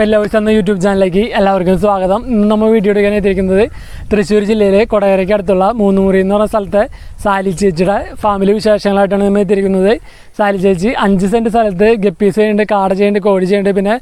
നമസ്കാരം പെല്ലവേഴ്സ് എന്ന യൂട്യൂബ് ചാനലിലേക്ക് എല്ലാവർക്കും സ്വാഗതം. ഇന്ന് നമ്മൾ വീഡിയോ എടുക്കാൻ എത്തിയിരിക്കുന്നത് തൃശ്ശൂർ ജില്ലയിലെ കൊടകരയ്ക്ക് അടുത്തുള്ള മൂന്നുമുറി എന്ന് പറഞ്ഞ സ്ഥലത്തെ സാലി ചേച്ചിയുടെ ഫാമിലി വിശേഷങ്ങളായിട്ടാണ് നമ്മൾ എത്തിയിരിക്കുന്നത്. സാലി ചേച്ചി അഞ്ച് സെന്റ് സ്ഥലത്ത് ഗപ്പീസ് ചെയ്യുന്നുണ്ട് കാട് ചെയ്യുന്നുണ്ട് കോഴി ചെയ്യുന്നുണ്ട് പിന്നെ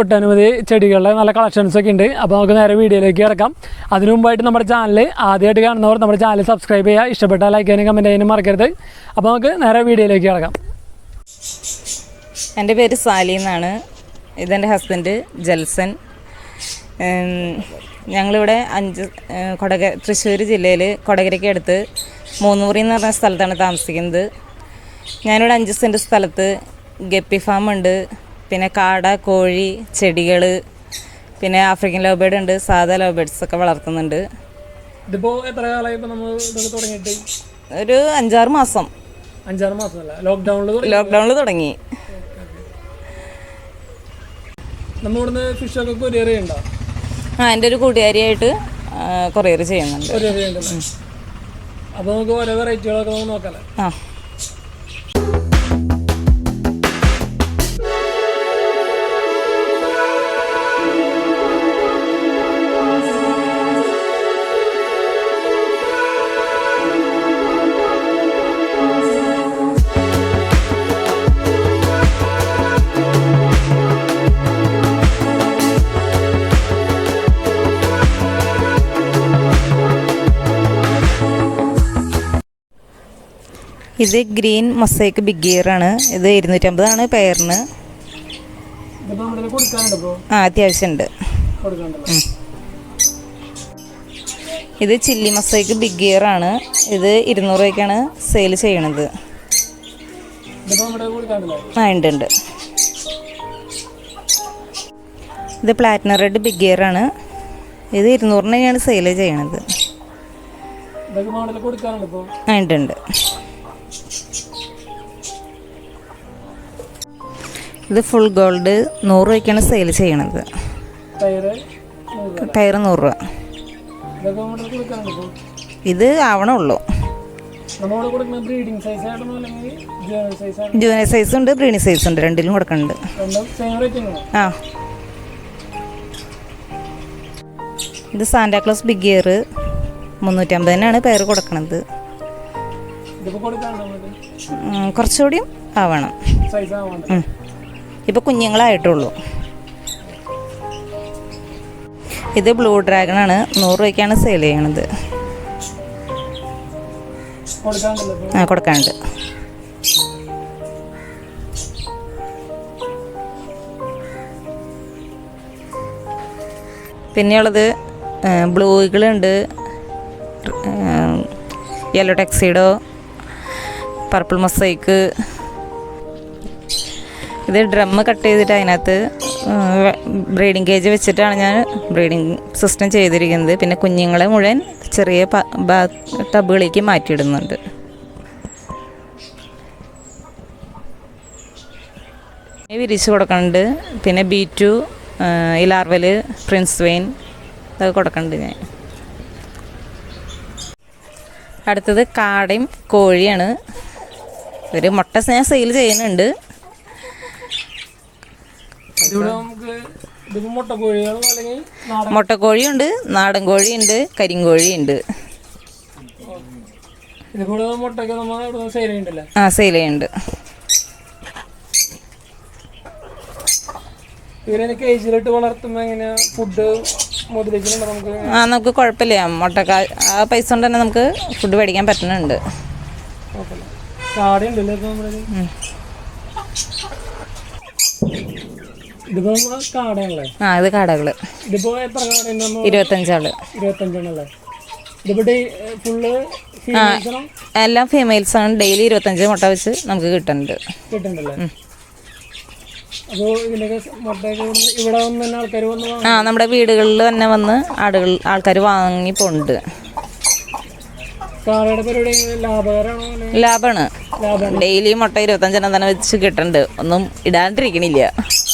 ഒട്ടനവധി ചെടികളുടെ നല്ല കളക്ഷൻസ് ഒക്കെ ഉണ്ട്. അപ്പോൾ നമുക്ക് നേരെ വീഡിയോയിലേക്ക് കിടക്കാം. അതിനു മുമ്പായിട്ട് നമ്മുടെ ചാനൽ ആദ്യമായിട്ട് കാണുന്നവർ നമ്മുടെ ചാനൽ സബ്സ്ക്രൈബ് ചെയ്യുക ഇഷ്ടപ്പെട്ടാൽ ലൈക്ക് ചെയ്യാനും കമന്റ് ചെയ്യാനും മറക്കരുത്. അപ്പോൾ നമുക്ക് നേരെ വീഡിയോയിലേക്ക് കിടക്കാം. എന്റെ പേര് സാലി എന്നാണ്. ഇതെന്റെ ഹസ്ബൻഡ് ജൽസൻ. ഞങ്ങളിവിടെ അഞ്ച് കൊടക തൃശ്ശൂർ ജില്ലയിൽ കൊടകരയ്ക്ക് അടുത്ത് മൂന്നൂറി എന്ന് പറഞ്ഞ സ്ഥലത്താണ് താമസിക്കുന്നത്. ഞാനിവിടെ അഞ്ച് സെന്റ് സ്ഥലത്ത് ഗപ്പി ഫാം ഉണ്ട് പിന്നെ കാട കോഴി ചെടികൾ പിന്നെ ആഫ്രിക്കൻ ലോബേഡ് ഉണ്ട് സാധാ ലോബേഡ്സ് ഒക്കെ വളർത്തുന്നുണ്ട്. ഇതിപ്പോൾ എത്ര കാലമായി നമ്മൾ ഇതൊക്കെ തുടങ്ങിയിട്ട്? ഒരു അഞ്ചാറ് മാസം. അഞ്ചാറ് മാസം ലോക്ക്ഡൗണിൽ ലോക്ക്ഡൗണിൽ തുടങ്ങി. നമ്മളിവിടുന്ന് ഫിഷൊക്കെ കൊറിയർ ചെയ്യണ്ടോ? ആ എന്റെ ഒരു കൂട്ടുകാരിയായിട്ട് കൊറിയർ ചെയ്യുന്നുണ്ട്. കൊറിയർ അപ്പോൾ നമുക്ക് ഓരോ വെറൈറ്റികളൊക്കെ നമുക്ക് നോക്കാല്ലേ ആ. ഇത് ഗ്രീൻ മൊസൈക്ക് ബിഗ് ഇയർ ആണ്. ഇത് ഇരുന്നൂറ്റമ്പതാണ് പെയറിന് ആ അത്യാവശ്യമുണ്ട് ഉണ്ട് ഇത് ചില്ലി മൊസൈക്ക് ബിഗ് ഇയർ ആണ്. ഇത് ഇരുന്നൂറ് രൂപയ്ക്കാണ് സെയിൽ ചെയ്യണത്. ആ ഉണ്ട് ഉണ്ട്. ഇത് പ്ലാറ്റിനം റെഡ് ബിഗ് ഇയർ ആണ്. ഇത് ഇരുന്നൂറിനാണ് സെയിൽ ചെയ്യണത്. ആ ഉണ്ട് ഉണ്ട്. ഇത് ഫുൾ ഗോൾഡ് നൂറ് രൂപയ്ക്കാണ് സെയിൽ ചെയ്യണത്. ടയർ നൂറ് രൂപ. ഇത് ആവണുള്ളൂ. ബ്രീഡിംഗ് ജൂനിയർ സൈസ് ഉണ്ട് ബ്രീണി സൈസ് ഉണ്ട്. രണ്ടിലും കൊടുക്കുന്നുണ്ട് ആ. ഇത് സാന്റാക്ലോസ് ബിഗ് ഇയർ മുന്നൂറ്റമ്പതിനാണ് പേര് കൊടുക്കണത്. കുറച്ചുകൂടിയും ആവണം. ഇപ്പോൾ കുഞ്ഞുങ്ങളായിട്ടുള്ളൂ. ഇത് ബ്ലൂ ഡ്രാഗൺ ആണ്. നൂറ് രൂപയ്ക്കാണ് സെയിൽ ചെയ്യണത്. ആ കൊടുക്കാനുണ്ട്. പിന്നെയുള്ളത് ബ്ലൂകളുണ്ട് യെല്ലോ ടെക്സീഡോ പർപ്പിൾ മൊസൈക്ക് ഇത് ഡ്രമ്മ് കട്ട് ചെയ്തിട്ട് അതിനകത്ത് ബ്രീഡിംഗ് കേജ് വെച്ചിട്ടാണ് ഞാൻ ബ്രീഡിംഗ് സിസ്റ്റം ചെയ്തിരിക്കുന്നത്. പിന്നെ കുഞ്ഞുങ്ങളെ മുഴുവൻ ചെറിയ ടബുകളിലേക്ക് മാറ്റിയിടുന്നുണ്ട്. വിരിച്ചു കൊടുക്കുന്നുണ്ട് പിന്നെ ബി ടു ഇലാർവൽ പ്രിൻസ് വെയിൻ അതൊക്കെ കൊടുക്കുന്നുണ്ട് ഞാൻ. അടുത്തത് കാടയും കോഴിയാണ്. ഒരു മുട്ട ഞാൻ സെയിൽ ചെയ്യുന്നുണ്ട് ഇവിടെ നമുക്ക് ഇതിപ്പോൾ മുട്ടക്കോഴികളോ അല്ലെങ്കിൽ നാടൻ മുട്ടക്കോഴിയുണ്ട് നാടൻ കോഴിയുണ്ട് കരിങ്കോഴിയുണ്ട് ആ സെയിൽ ചെയ്യുന്നുണ്ട് കേജിലിട്ട് എങ്ങനെ ഫുഡ് ആ നമുക്ക് കുഴപ്പമില്ല. മുട്ടക്ക ആ പൈസ കൊണ്ട് തന്നെ നമുക്ക് ഫുഡ് മേടിക്കാൻ പറ്റുന്നുണ്ട് കുഴപ്പമില്ല കാടയുണ്ടല്ലേ ഇപ്പോൾ നമ്മുടെ ഉം. ഇതിപ്പോൾ നമ്മൾ കാടയാണല്ലേ ആ ഇത് കാടകൾ. ഇരുപത്തഞ്ചാൾ. എല്ലാം ഫീമെയിൽസ് ആണ് ഡെയിലി ഇരുപത്തഞ്ച് മുട്ട വെച്ച് നമുക്ക് കിട്ടുന്നുണ്ട് ആ നമ്മുടെ വീടുകളിൽ തന്നെ വന്ന് ആടുകൾ ആൾക്കാർ വാങ്ങി പോണ്ട് ലാഭമാണ്. ഡെയിലി മുട്ട ഇരുപത്തഞ്ചെണ്ണം തന്നെ വെച്ച് കിട്ടുന്നുണ്ട് ഒന്നും ഇടാണ്ടിരിക്കണില്ല.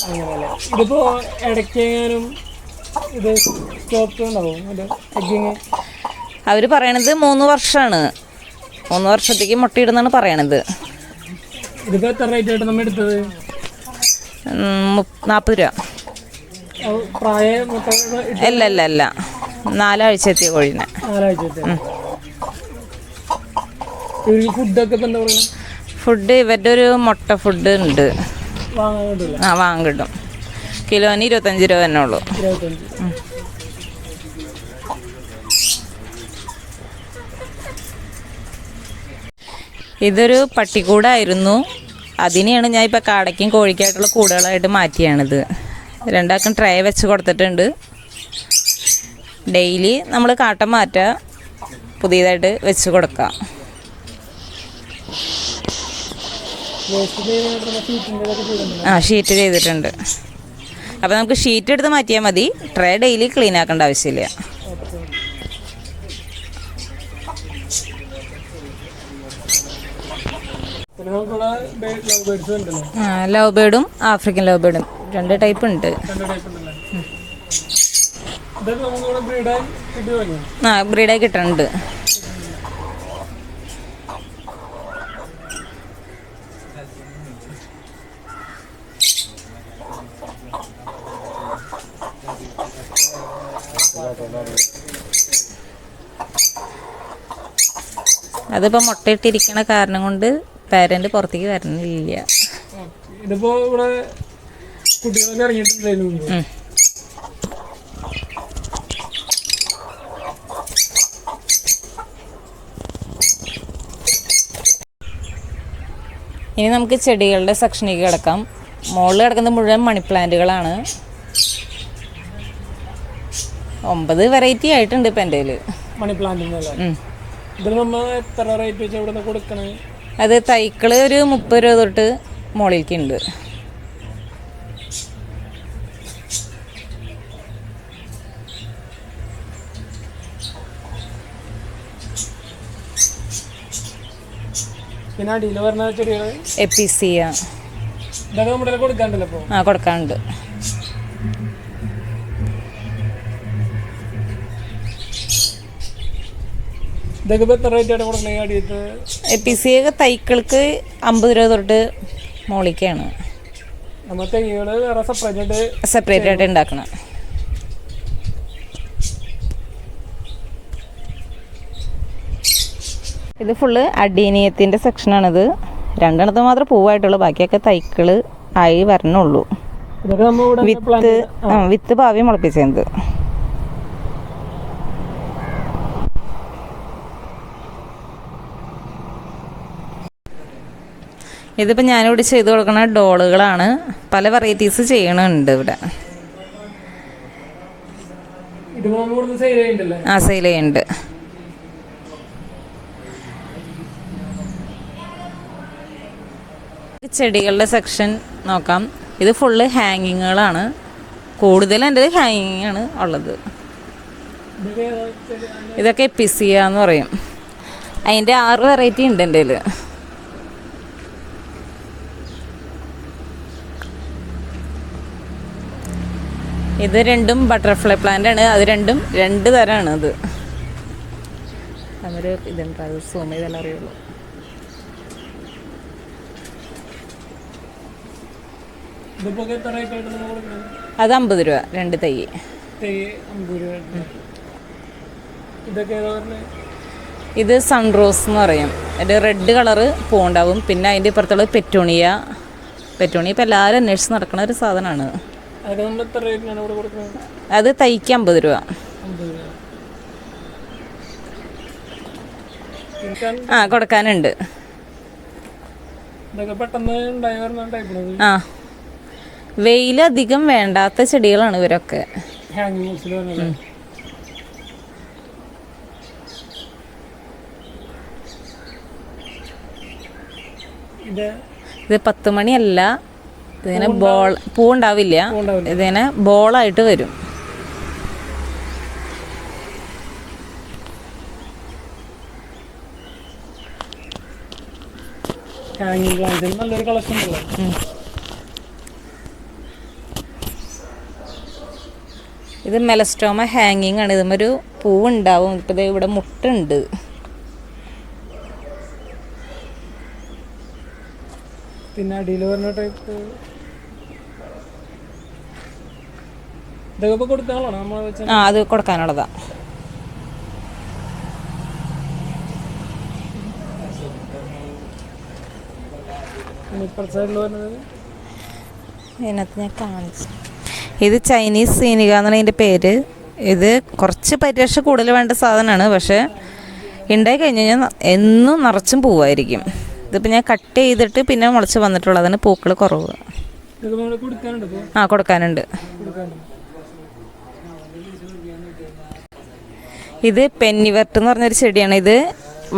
അങ്ങനെയല്ലേ? ഇതിപ്പോൾ ഇടയ്ക്കെങ്ങാനും ഇത് സ്റ്റോപ്പ് ഉണ്ടാവും? അത് എഗ്ഗിങ് അവർ പറയണത് മൂന്ന് വർഷമാണ് മൂന്ന് വർഷത്തേക്ക് മുട്ടയിടുന്നാണ് പറയണത്. ഇതിപ്പോൾ എത്ര റേറ്റ് ആയിട്ട് നമ്മൾ എടുത്തത്? നാൽപ്പത് രൂപ. അല്ല അല്ല അല്ല. നാലാഴ്ച എത്തിയ കോഴിനെ ഫുഡൊക്കെ ഫുഡ് ഇവരുടെ ഒരു മുട്ട ഫുഡ് ഉണ്ട്. ആ വാങ്ങാൻ കിട്ടും. കിലോന് ഇരുപത്തഞ്ച് രൂപ തന്നെ ഉള്ളൂ. ഇതൊരു പട്ടിക്കൂടായിരുന്നു. അതിനെയാണ് ഞാൻ ഇപ്പോൾ കാടയ്ക്കും കോഴിക്കായിട്ടുള്ള കൂടുകളായിട്ട് മാറ്റിയാണിത്. രണ്ടാൾക്കും ട്രേ വെച്ച് കൊടുത്തിട്ടുണ്ട്. ഡെയിലി നമ്മൾ കാട്ടം മാറ്റുക പുതിയതായിട്ട് വെച്ച് കൊടുക്കാം വേസ്റ്റ് സീറ്റിന്റെ ഇതൊക്കെ ചെയ്തിട്ടുണ്ട് ആ ഷീറ്റ് ചെയ്തിട്ടുണ്ട്. അപ്പോൾ നമുക്ക് ഷീറ്റ് എടുത്ത് മാറ്റിയാൽ മതി. ട്രേ ഡെയിലി ക്ലീൻ ആക്കേണ്ട ആവശ്യമില്ല. ലവ് ബേർഡും ആഫ്രിക്കൻ ലവ് ബേർഡും രണ്ട് ടൈപ്പ് ഉണ്ട്. ആ ബ്രീഡായി കിട്ടുന്നുണ്ട് അതിപ്പോൾ മുട്ടയിട്ടിരിക്കണ കാരണം കൊണ്ട് പാരന്റ് പുറത്തേക്ക് വരണില്ല ഇതിപ്പോ ഇവിടെ കുട്ടികളൊക്കെ ഇറങ്ങിയിട്ടുണ്ടായിരുന്നു. ഉം. ഇനി നമുക്ക് ചെടികളുടെ സെക്ഷനിലേക്ക് കിടക്കാം. മുകളിൽ കിടക്കുന്നത് മുഴുവൻ മണി പ്ലാന്റുകളാണ് ഒമ്പത് വെറൈറ്റി ആയിട്ടുണ്ട് ഇപ്പം എന്റെ കയ്യിൽ മണി പ്ലാന്റിങ് നമ്മൾ എത്ര റേറ്റ് വെച്ച് കൊടുക്കണേ? അത് തൈക്കൾ ഒരു മുപ്പത് രൂപ തൊട്ട് മുകളിലേക്ക് ഉണ്ട് പിന്നെ അടിയിൽ വരുന്ന ചെടികൾ എപ്പിസിയ. ഇതൊക്കെ നമ്മുടെ കയ്യിൽ കൊടുക്കാണ്ടല്ലോ ഇപ്പോൾ ആ കൊടുക്കാനുണ്ട്. തൈക്കൾക്ക് അമ്പത് രൂപ തൊട്ട് മോളിക്കാണ്. സെപ്പറേറ്റ് ആയിട്ട് ഉണ്ടാക്കണം. ഇത് ഫുള്ള് അഡീനിയത്തിന്റെ സെക്ഷനാണിത് രണ്ടെണ്ണത്ത് മാത്രമേ പൂവായിട്ടുള്ളൂ ബാക്കിയൊക്കെ തൈക്കൾ ആയി വരണുള്ളൂ. വിത്ത് വിത്ത് ഭാവി മുളപ്പിച്ചത് ഇതിപ്പോൾ ഞാനിവിടെ ചെയ്ത് കൊടുക്കുന്ന ഡോളുകളാണ്. പല വെറൈറ്റീസ് ചെയ്യണുണ്ട് ഇവിടെ. ആ സെയിൽ ചെയ്യുന്നുണ്ട് ചെടികളുടെ സെക്ഷൻ നോക്കാം. ഇത് ഫുള്ള് ഹാങ്ങിങ്ങുകളാണ് കൂടുതൽ എന്റെ ഹാങ്ങിങ് ആണ് ഉള്ളത്. ഇതൊക്കെ പിസിയ ഇതൊക്കെ എപ്പിസിയ എന്ന് പറയും. അതിന്റെ ആറ് വെറൈറ്റി ഉണ്ട് എന്റെ ഇത് രണ്ടും ബട്ടർഫ്ലൈ പ്ലാന്റ് ആണ്. അത് രണ്ടും രണ്ട് തരമാണ് അത്. അവർ ഇതുണ്ട്. അത് സൂം ചെയ്താലേ അറിയുള്ളൂ. അത് അമ്പത് രൂപ. രണ്ട് തൈ. ഇത് സൺറോസ് എന്ന് പറയും. അതിന്റെ റെഡ് കളറ് പൂണ്ടാവും പിന്നെ അതിന്റെ ഇപ്പുറത്തുള്ളത് പെറ്റോണിയ. പെറ്റോണിയ ഇപ്പോൾ എല്ലാവരും അന്വേഷിച്ച് നടക്കുന്ന ഒരു സാധനമാണ്. അതൊക്കെ നമ്മൾ എത്ര റേറ്റിനാണ് ഇവിടെ കൊടുക്കുന്നത്? അത് തൈക്ക് അമ്പത് രൂപ. ആ കൊടുക്കാനുണ്ട്. ഇതൊക്കെ പെട്ടെന്ന് ഉണ്ടായി വരുന്ന ടൈപ്പാണ് ആ. വെയിലധികം വേണ്ടാത്ത ചെടികളാണ് ഇവരൊക്കെ. വരുന്നത് ഇത് പത്ത് മണിയല്ല ഇതിങ്ങനെ ബോൾ പൂ ഉണ്ടാവില്ല ഇതിങ്ങനെ ബോളായിട്ട് വരും. നല്ലൊരു കളക്ഷൻ ഉണ്ടല്ലോ. ഇത് മെലസ്റ്റോമ ഹാങ്ങിങ് ആണ്. ഇതുമൊരു പൂവുണ്ടാവും. ഇപ്പം ദേ ഇവിടെ മുട്ടുണ്ട്. പിന്നെ അടിയിൽ പറഞ്ഞ ടൈപ്പ് ഇതൊക്കെ ഇപ്പോൾ കൊടുത്താളാണ് നമ്മൾ വെച്ച ആ അത് കൊടുക്കാനുള്ളതാ. ഇതിനകത്ത് ഞാൻ കാണിച്ചു. ഇത് ചൈനീസ് സീനിക എന്നാണ് ഇതിന്റെ പേര്. ഇത് കുറച്ച് പരിരക്ഷ കൂടുതൽ വേണ്ട സാധനമാണ്. പക്ഷേ ഉണ്ടായി കഴിഞ്ഞ് കഴിഞ്ഞാൽ എന്നും നിറച്ചും പൂവായിരിക്കും. ഇതിപ്പോൾ ഞാൻ കട്ട് ചെയ്തിട്ട് പിന്നെ മുളച്ച് വന്നിട്ടുള്ളതാണ് പൂക്കൾ കുറവ്. ആ കൊടുക്കാനുണ്ട്. ഇത് പെന്നിവർട്ട് എന്ന് പറഞ്ഞൊരു ചെടിയാണ്. ഇത്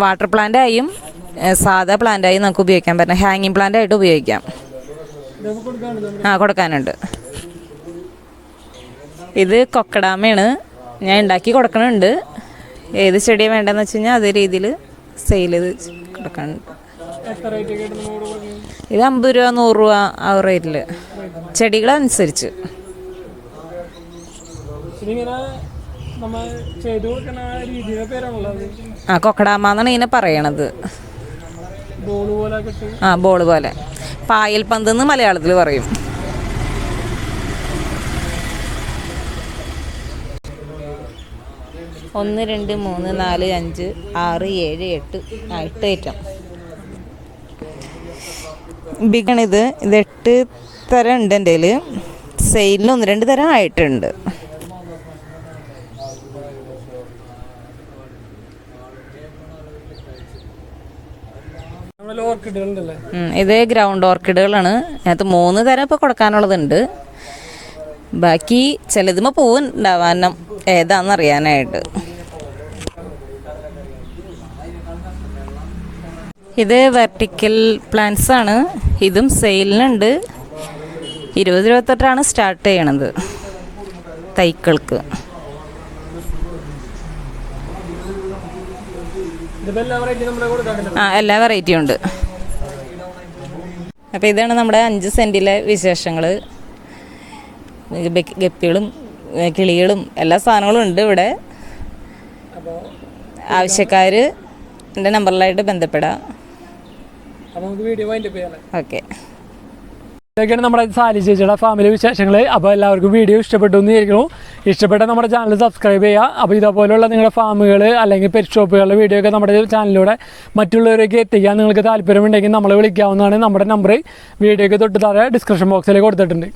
വാട്ടർ പ്ലാന്റ് ആയും സാധാ പ്ലാന്റ് ആയും നമുക്ക് ഉപയോഗിക്കാൻ പറ്റും. ഹാങ്ങിങ് പ്ലാന്റ് ആയിട്ട് ഉപയോഗിക്കാം. ആ കൊടുക്കാനുണ്ട്. ഇത് കൊക്കടാമയാണ്. ഞാൻ ഉണ്ടാക്കി കൊടുക്കണുണ്ട്. ഏത് ചെടിയാണ് വേണ്ടതെന്ന് വെച്ച് കഴിഞ്ഞാൽ അതേ രീതിയിൽ സെയിൽ ചെയ്ത് കൊടുക്കാനുണ്ട്. ഇത് അമ്പത് രൂപ നൂറ് രൂപ ആ റേറ്റിൽ ചെടികളനുസരിച്ച്. നമ്മൾ ചെയ്തു കൊടുക്കുന്ന രീതിയുടെ പേരാണല്ലോ അത് ആ കൊക്കടാമ എന്നാണ് ഇതിനെ പറയണത്. ബോൾ പോലെ കിട്ടി ആ ബോൾ പോലെ. പായൽ പന്ത് എന്ന് മലയാളത്തിൽ പറയും. ഒന്ന് രണ്ട് മൂന്ന് നാല് അഞ്ച് ആറ് ഏഴ് എട്ട് ആ എട്ട് ഐറ്റം. ബിഗണിത് ഇത് എട്ട് തരം ഉണ്ട് എന്റെ സെയിലിൽ ഒന്ന് രണ്ട് തരം ആയിട്ടുണ്ട്. ഇത് ഗ്രൗണ്ട് ഓർക്കിഡുകളാണ്. അതിനകത്ത് മൂന്ന് തരം ഇപ്പോൾ കൊടുക്കാനുള്ളതുണ്ട്. ബാക്കി ചിലതുമ്മ പൂവ് ഉണ്ടാവാനും ഏതാണെന്ന് അറിയാനായിട്ട് ഇത് വെർട്ടിക്കൽ പ്ലാന്റ്സ് ആണ്. ഇതും സെയിലിനുണ്ട് ഇരുപത് ഇരുപത്തെട്ടാണ് തൊട്ടാണ് സ്റ്റാർട്ട് ചെയ്യണത് തൈക്കൾക്ക് ഇതിപ്പോൾ എല്ലാ റേറ്റ് നമ്മൾ കൊടുക്കാനുണ്ട് ആ എല്ലാ വെറൈറ്റിയും ഉണ്ട്. അപ്പോൾ ഇതാണ് നമ്മുടെ അഞ്ച് സെന്റിലെ വിശേഷങ്ങൾ ഗപ്പികളും കിളികളും എല്ലാ സാധനങ്ങളും ഉണ്ട് ഇവിടെ. ആവശ്യക്കാർ എന്റെ നമ്പറിലായിട്ട് ബന്ധപ്പെടാം. ഓക്കെ. ഇതൊക്കെയാണ് നമ്മുടെ സാലി ചേച്ചിയുടെ ഫാമിലി വിശേഷങ്ങൾ അപ്പോൾ എല്ലാവർക്കും വീഡിയോ ഇഷ്ടപ്പെട്ടു എന്ന് വിചാരിക്കുന്നു. ഇഷ്ടപ്പെട്ട നമ്മുടെ ചാനൽ സബ്സ്ക്രൈബ് ചെയ്യുക. അപ്പോൾ ഇതേപോലെയുള്ള നിങ്ങളുടെ ഫാമുകൾ അല്ലെങ്കിൽ പെറ്റ് ഷോപ്പുകളുടെ വീഡിയോ ഒക്കെ നമ്മുടെ ചാനലിലൂടെ മറ്റുള്ളവരേക്ക് എത്തിക്കാൻ നിങ്ങൾക്ക് താല്പര്യമുണ്ടെങ്കിൽ നമ്മളെ വിളിക്കാവുന്നതാണ്. നമ്മുടെ നമ്പർ വീഡിയോയ്ക്ക് തൊട്ട് താഴെ ഡിസ്ക്രിപ്ഷൻ ബോക്സിൽ കൊടുത്തിട്ടുണ്ട്.